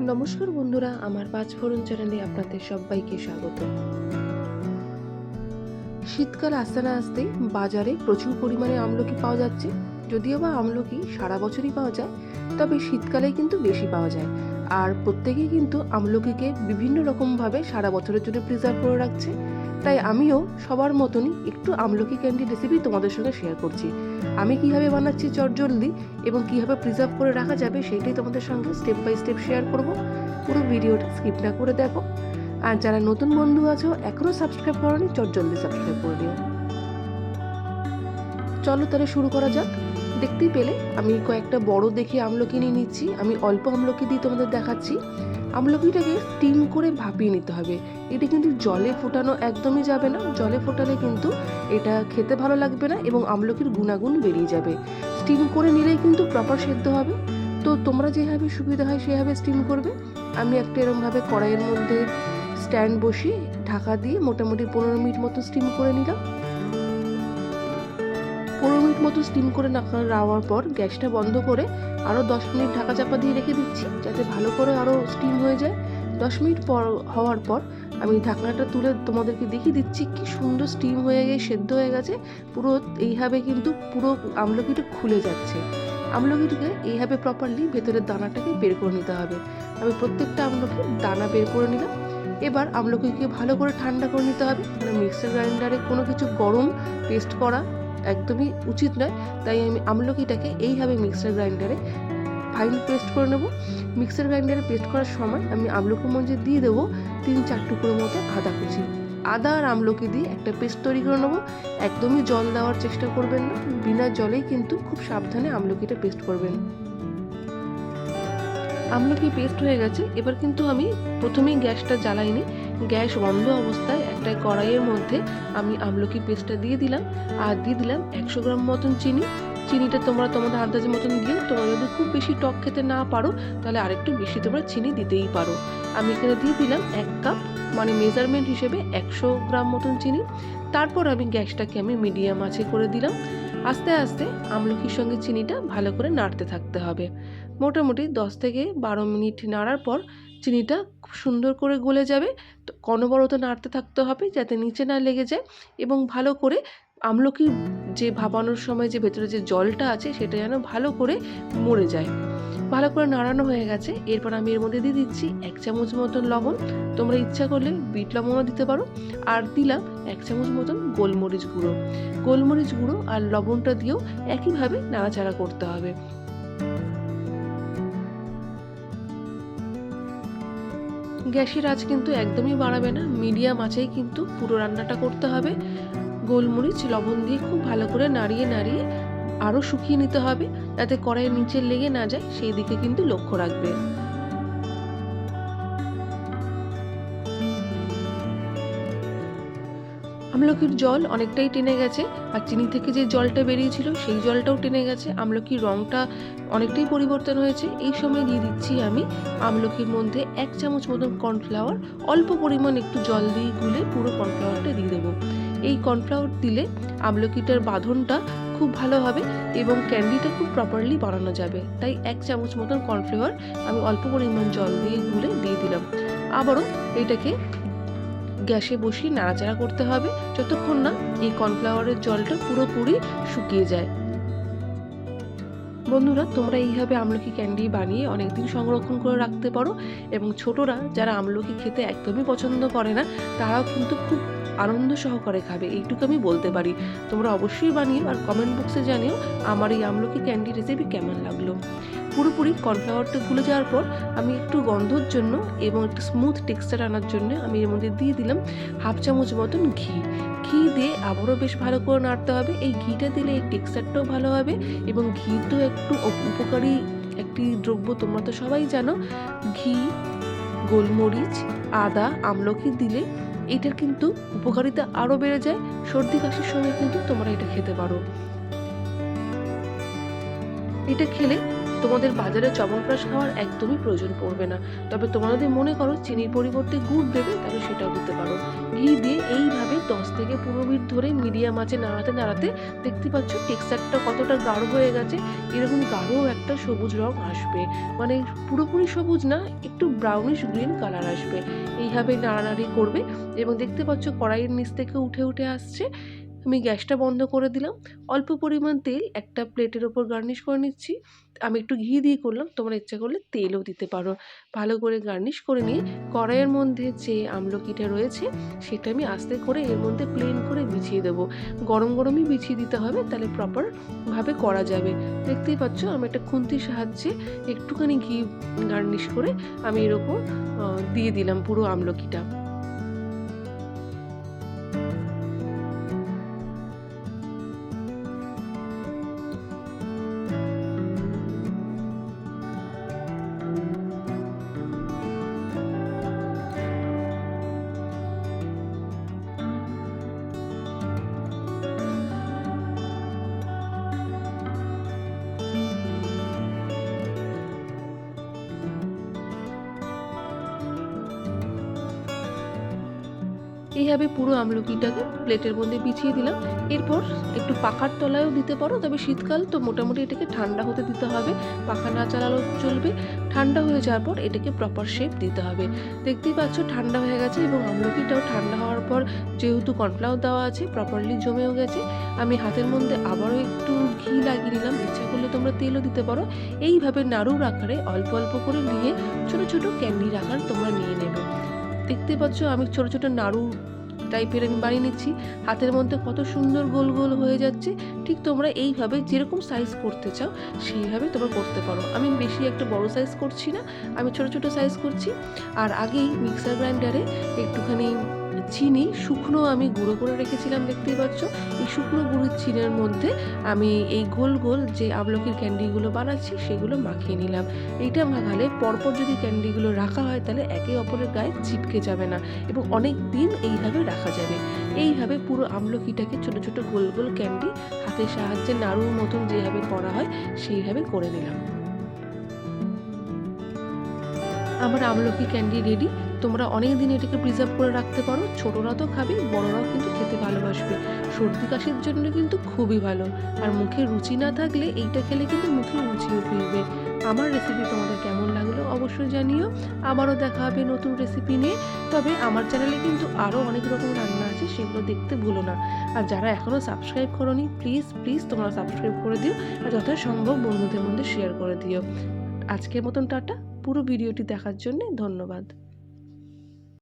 নমস্কার বন্ধুরা, আমার পাঁচ ফোরন চ্যানেলে আপনাদের সবাইকে স্বাগত। শীতকাল আসতে না আসতে বাজারে প্রচুর পরিমাণে আমলকি পাওয়া যাচ্ছে। যদিও বা আমলকি সারা বছরই পাওয়া যায়, তবে শীতকালে কিন্তু বেশি পাওয়া যায়। আর প্রত্যেকেই কিন্তু আমলকিকে বিভিন্ন রকমভাবে সারা বছরের জন্য প্রিজার্ভ করে রাখছে। তাই আমিও সবার মতনই একটু আমলকি ক্যান্ডি রেসিপি তোমাদের সঙ্গে শেয়ার করছি। আমি কীভাবে বানাচ্ছি চটজলদি এবং কীভাবে প্রিজার্ভ করে রাখা যাবে সেটাই তোমাদের সঙ্গে স্টেপ বাই স্টেপ শেয়ার করব। পুরো ভিডিওটা স্কিপ না করে দেখো। আর যারা নতুন বন্ধু আছো এখনও সাবস্ক্রাইব করনি চটজলদি সাবস্ক্রাইব করে দিও। চলো তাহলে শুরু করা যাক। দেখতেই পেলে, আমি কয়েকটা বড় দেখে আমলকি নিয়ে নিচ্ছি, আমি অল্প আমলকি দিয়ে তোমাদের দেখাচ্ছি। আমলকিটাকে স্টিম করে ভাপিয়ে নিতে হবে। এটা কিন্তু জলে ফোটানো একদমই যাবে না, জলে ফোটালে কিন্তু এটা খেতে ভালো লাগবে না এবং আমলকির গুণাগুণ বেরিয়ে যাবে। স্টিম করে নিলেই কিন্তু প্রপার সেদ্ধ হবে। তো তোমরা যেভাবে সুবিধা হয় সেভাবে স্টিম করবে। আমি একটা এরমভাবে কড়াইয়ের মধ্যে স্ট্যান্ড বসিয়ে ঢাকা দিয়ে মোটামুটি পনেরো মিনিট মতো স্টিম করে নিলাম। পনেরো মিনিট মতো স্টিম করে নেওয়ার পর গ্যাসটা বন্ধ করে আরও দশ মিনিট ঢাকা চাপা দিয়ে রেখে দিচ্ছি, যাতে ভালো করে আরও স্টিম হয়ে যায়। দশ মিনিট পর হওয়ার পর আমি ঢাকনাটা তুলে তোমাদেরকে দেখিয়ে দিচ্ছি কি সুন্দর স্টিম হয়ে গিয়ে সেদ্ধ হয়ে গেছে। পুরো এইভাবে কিন্তু পুরো আমলকিটা খুলে যাচ্ছে। আমলকিটাকে এইভাবে প্রপারলি ভেতরের দানাটাকে বের করে নিতে হবে। আমি প্রত্যেকটা আমলকি দানা বের করে নিলাম। এবার আমলকিকে ভালো করে ঠান্ডা করে নিতে হবে। মানে মিক্সার গ্রাইন্ডারে কোনো কিছু গরম পেস্ট করা একদমই উচিত নয়। তাই আমি আমলকিটাকে এইভাবে মিক্সার গ্রাইন্ডারে ফাইন পেস্ট করে নেব। মিক্সার গ্রাইন্ডারে পেস্ট করার সময় আমি আমলকির মধ্যে দিয়ে দেবো তিন চার টুকরো মতো আদা কুচি। আদা আর আমলকি দিয়ে একটা পেস্ট তৈরি করে নেব। একদমই জল দেওয়ার চেষ্টা করবেন না। বিনা জলেই কিন্তু খুব সাবধানে আমলকিটা পেস্ট করবেন। আমলকি পেস্ট হয়ে গেছে। এবার কিন্তু আমি প্রথমেই গ্যাসটা জ্বালাইনি। গ্যাস বন্ধ অবস্থায় একটা কড়াইয়ের মধ্যে আমি আমলকি পেস্টটা দিয়ে দিলাম। আর দিয়ে দিলাম একশো গ্রাম মতন চিনি। চিনিটা তোমরা তোমাদের আন্দাজের মতন দিও। তোমরা যদি খুব বেশি টক খেতে না পারো, তাহলে আরেকটু বেশি তোমরা চিনি দিতেই পারো। আমি এখানে দিয়ে দিলাম এক কাপ মানে মেজারমেন্ট হিসেবে একশো গ্রাম মতন চিনি। তারপর আমি গ্যাসটাকে আমি মিডিয়াম আছে করে দিলাম। আস্তে আস্তে আমলকির সঙ্গে চিনিটা ভালো করে নাড়তে থাকতে হবে। মোটামুটি দশ থেকে বারো মিনিট নাড়ার পর চিনিটা খুব সুন্দর করে গলে যাবে। তো কনবরত নাড়তে থাকতে হবে যাতে নিচে না লেগে যায় এবং ভালো করে আমলকি যে ভাপানোর সময় যে ভেতরে যে জলটা আছে সেটা যেন ভালো করে মরে যায়। ভালো করে নাড়ানো হয়ে গেছে। এরপর আমি এর মধ্যে দিয়ে দিচ্ছি এক চামচ মতন লবণ। তোমরা ইচ্ছা করলে বিট লবণও দিতে পারো। আর দিলাম এক চামচ মতন গোলমরিচ গুঁড়ো। গোলমরিচ গুঁড়ো আর লবণটা দিয়েও একইভাবে নাড়াচাড়া করতে হবে। গ্যাসের আঁচ কিন্তু একদমই বাড়াবে না। মিডিয়াম আঁচেই কিন্তু পুরো রান্নাটা করতে হবে। গোলমরিচ, লবণ দিয়ে খুব ভালো করে নাড়িয়ে নাড়িয়ে আরও শুকিয়ে নিতে হবে যাতে কড়াইয়ের নিচে লেগে না যায়, সেই দিকে কিন্তু লক্ষ্য রাখবে। আমলকির জল অনেকটাই টেনে গেছে, আর চিনি থেকে যে জলটা বেরিয়েছিল, সেই জলটাও টেনে গেছে। আমলকির রঙটা অনেকটাই পরিবর্তন হয়েছে। এই সময় দিয়ে দিচ্ছি আমি আমলকির মধ্যে এক চামচ মতন কর্নফ্লাওয়ার। অল্প পরিমাণ একটু জল দিয়ে গুলে পুরো কর্নফ্লাওয়ারটা দিয়ে দেবো। এই কর্নফ্লাওয়ার দিলে আমলকিটার বাঁধনটা খুব ভালো হবে এবং ক্যান্ডিটা খুব প্রপারলি বানানো যাবে। তাই এক চামচ মতন কর্নফ্লাওয়ার আমি অল্প পরিমাণ জল দিয়ে গুলে দিয়ে দিলাম। আবারও এটাকে গ্যাসে বসিয়ে নাড়াচাড়া করতে হবে যতক্ষণ না এই কর্নফ্লাওয়ারের জলটা পুরোপুরি শুকিয়ে যায়। বন্ধুরা, তোমরা এইভাবে আমলকি ক্যান্ডি বানিয়ে অনেকদিন সংরক্ষণ করে রাখতে পারো এবং ছোটরা যারা আমলকি খেতে একদমই পছন্দ করে না, তারাও কিন্তু খুব আনন্দ সহকারে খাবে, এইটুকু আমি বলতে পারি। তোমরা অবশ্যই বানিও আর কমেন্ট বক্সে জানিও আমার এই আমলকি ক্যান্ডি রেসিপি কেমন লাগল। পুরোপুরি কর্নফ্লাওয়ারটা গুলে যাওয়ার পর আমি একটু গন্ধর জন্য এবং একটু স্মুথ টেক্সচার আনার জন্য আমি এর মধ্যে দিয়ে দিলাম হাফ চামচ মতন ঘি। ঘি দিয়ে আবারও বেশ ভালো করে নাড়তে হবে। এই ঘিটা দিলে এই টেক্সচারটাও ভালো হবে এবং ঘি তো একটু উপকারী একটি দ্রব্য তোমরা তো সবাই জানো। ঘি, গোলমরিচ, আদা, আমলকি দিলে এটার কিন্তু উপকারিতা আরও বেড়ে যায়। সর্দি, কাশির সময় কিন্তু তোমরা এটা খেতে পারো। এটা খেলে তোমাদের বাজারে চবনপ্রাশ খাওয়ার একদমই প্রয়োজন পড়বে না। তবে তোমরা যদি মনে করো চিনির পরিবর্তে গুড় দেবে, তাহলে সেটাও দিতে পারো। ঘি দিয়ে এইভাবে দশ থেকে পনেরো মিনিট ধরে মিডিয়াম আঁচে নাড়াতে নাড়াতে দেখতে পাচ্ছ টেক্সচারটা কতটা গাঢ় হয়ে গেছে। এরকম গাঢ় একটা সবুজ রং আসবে। মানে পুরোপুরি সবুজ না, একটু ব্রাউনিশ গ্রিন কালার আসবে। এইভাবে নাড়ানাড়ি করবে এবং দেখতে পাচ্ছ কড়াইয়ের নিচ থেকে উঠে উঠে আসছে। আমি গ্যাসটা বন্ধ করে দিলাম। অল্প পরিমাণ তেল, একটা প্লেটের ওপর গার্নিশ করে নিচ্ছি। আমি একটু ঘি দিয়ে করলাম, তোমরা ইচ্ছা করলে তেলও দিতে পারো। ভালো করে গার্নিশ করে নিয়ে কড়াইয়ের মধ্যে যে আমলকিটা রয়েছে, সেটা আমি আস্তে করে এর মধ্যে প্লেন করে বিছিয়ে দেবো। গরম গরমই বিছিয়ে দিতে হবে, তাহলে প্রপারভাবে করা যাবে। দেখতেই পাচ্ছ, আমি একটা খুন্তির সাহায্যে একটুখানি ঘি গার্নিশ করে আমি এর ওপর দিয়ে দিলাম পুরো আমলকিটা। এইভাবে পুরো আমলকিটাকে প্লেটের মধ্যে বিছিয়ে দিলাম। এরপর একটু পাখার তলায়ও দিতে পারো, তবে শীতকাল তো মোটামুটি এটাকে ঠান্ডা হতে দিতে হবে। পাখা না চালালেও চলবে। ঠান্ডা হয়ে যাওয়ার পর এটাকে প্রপার শেপ দিতে হবে। দেখতেই পাচ্ছ ঠান্ডা হয়ে গেছে এবং আমলকিটাও ঠান্ডা হওয়ার পর যেহেতু কর্নফ্লাওয়ার দেওয়া আছে প্রপারলি জমেও গেছে, আমি হাতের মধ্যে আবারও একটু ঘি লাগিয়ে নিলাম। ইচ্ছা করলে তোমরা তেলও দিতে পারো। এইভাবে নাড়ুর আকারে অল্প অল্প করে নিয়ে ছোট ছোট ক্যান্ডির আকার তোমরা নিয়ে নেবে। দেখতে পাচ্ছ আমি ছোট ছোট নাড়ু টাইপের আমি বানিয়ে নিচ্ছি। হাতের মধ্যে কত সুন্দর গোল গোল হয়ে যাচ্ছে। ঠিক তোমরা এইভাবে যেরকম সাইজ করতে চাও, সেইভাবে তোমরা করতে পারো। আমি বেশি একটা বড় সাইজ করছি না, আমি ছোট ছোট সাইজ করছি। আর আগেই মিক্সার গ্রাইন্ডারে একটুখানি চিনি শুকনো আমি গুঁড়ো করে রেখেছিলাম, দেখতেই পাচ্ছ। এই শুকনো গুঁড়োর চিনের মধ্যে আমি এই গোল গোল যে আমলকির ক্যান্ডিগুলো বানাচ্ছি, সেগুলো মাখিয়ে নিলাম। এইটা মাখালে পরপর যদি ক্যান্ডিগুলো রাখা হয়, তাহলে একে অপরের গায়ে চিপকে যাবে না এবং অনেক দিন এইভাবে রাখা যাবে। এইভাবে পুরো আমলকিটাকে ছোট ছোট গোল গোল ক্যান্ডি হাতের সাহায্যে নাড়ুর মতন যেভাবে করা হয়, সেইভাবে করে নিলাম। আমার আমলকি ক্যান্ডি রেডি। তোমরা অনেক দিন এটাকে প্রিজার্ভ করে রাখতে পারো। ছোটরা তো খাবে, বড়রাও কিন্তু খেতে ভালোবাসবে। সর্দি কাশির জন্য কিন্তু খুবই ভালো। আর মুখে রুচি না থাকলে এইটা খেলে কিন্তু মুখে রুচিও ফিরবে। আমার রেসিপি তোমাদের কেমন লাগল অবশ্যই জানিও। আবারও দেখা হবে নতুন রেসিপি নিয়ে। তবে আমার চ্যানেলে কিন্তু আরও অনেক রকম রান্না আছে, সেগুলো দেখতে ভুলো না। আর যারা এখনও সাবস্ক্রাইব করোনি প্লিজ প্লিজ তোমরা সাবস্ক্রাইব করে দিও। আর যথাসম্ভব বন্ধুদের মধ্যে শেয়ার করে দিও। আজকের মতন টাটা। পুরো ভিডিওটি দেখার জন্য ধন্যবাদ।